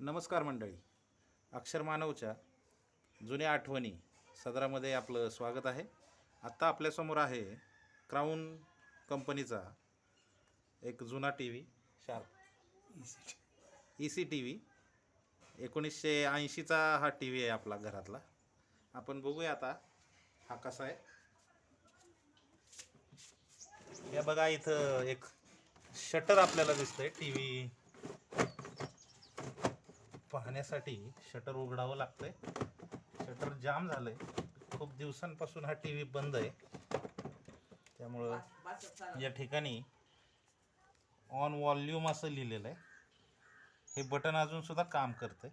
नमस्कार मंडळी. अक्षर मानवच्या जुन्या आठवणी सदरामध्ये आपलं स्वागत आहे. आत्ता आपल्यासमोर आहे क्राऊन कंपनीचा एक जुना T V Sharp. E C T V एकोणीसशे ऐंशीचा हा टी व्ही आहे आपला घरातला. आपण बघूया आता हा कसा आहे. या बघा इथं एक शटर आपल्याला दिसतंय टी व्ही पाहण्यासाठी शटर उघडावं लागतंय. शटर जाम झालंय. खूप दिवसांपासून हा टी व्ही बंद आहे. त्यामुळं या ठिकाणी ऑन वॉल्यूम असं लिहिलेलं आहे. हे बटन अजून सुद्धा काम करतंय.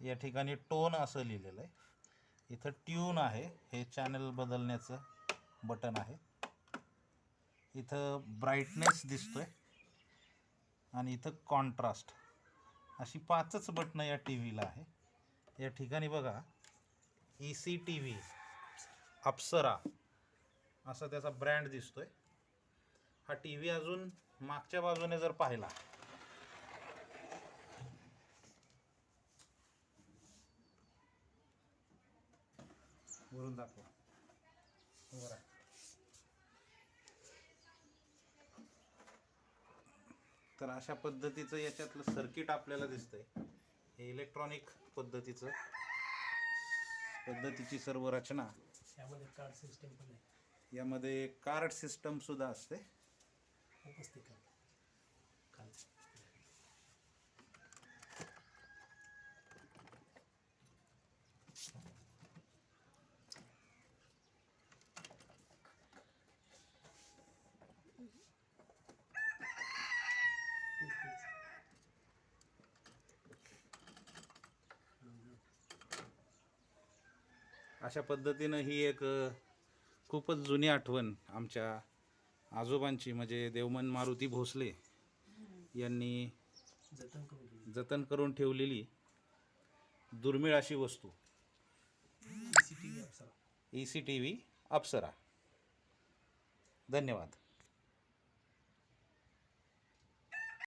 या ठिकाणी टोन असं लिहिलेलं आहे. इथं ट्यून आहे. हे चॅनल बदलण्याचं बटन आहे. इथं ब्राईटनेस दिसतो आहे आणि इथं कॉन्ट्रास्ट अशी पाचच बटणं या टी व्हीला आहे. या ठिकाणी बघा E C T V Apsara असा त्याचा ब्रँड दिसतोय. हा टी व्ही अजून मागच्या बाजूने जर पाहिला वरून दाखवा वर आहे. तर अशा पद्धतीचं याच्यातलं सर्किट आपल्याला दिसतंय. हे इलेक्ट्रॉनिक पद्धतीचं पद्धतीची सर्व रचना. यामध्ये कार्ड सिस्टम पण आहे. यामध्ये कार्ड सिस्टम सुद्धा असते. अशा पद्धतीनं ही एक खूपच जुनी आठवण आमच्या आजोबांची. म्हणजे देवमन मारुती भोसले यांनी जतन करून ठेवलेली दुर्मिळ अशी वस्तू. E C T V Apsara. धन्यवाद.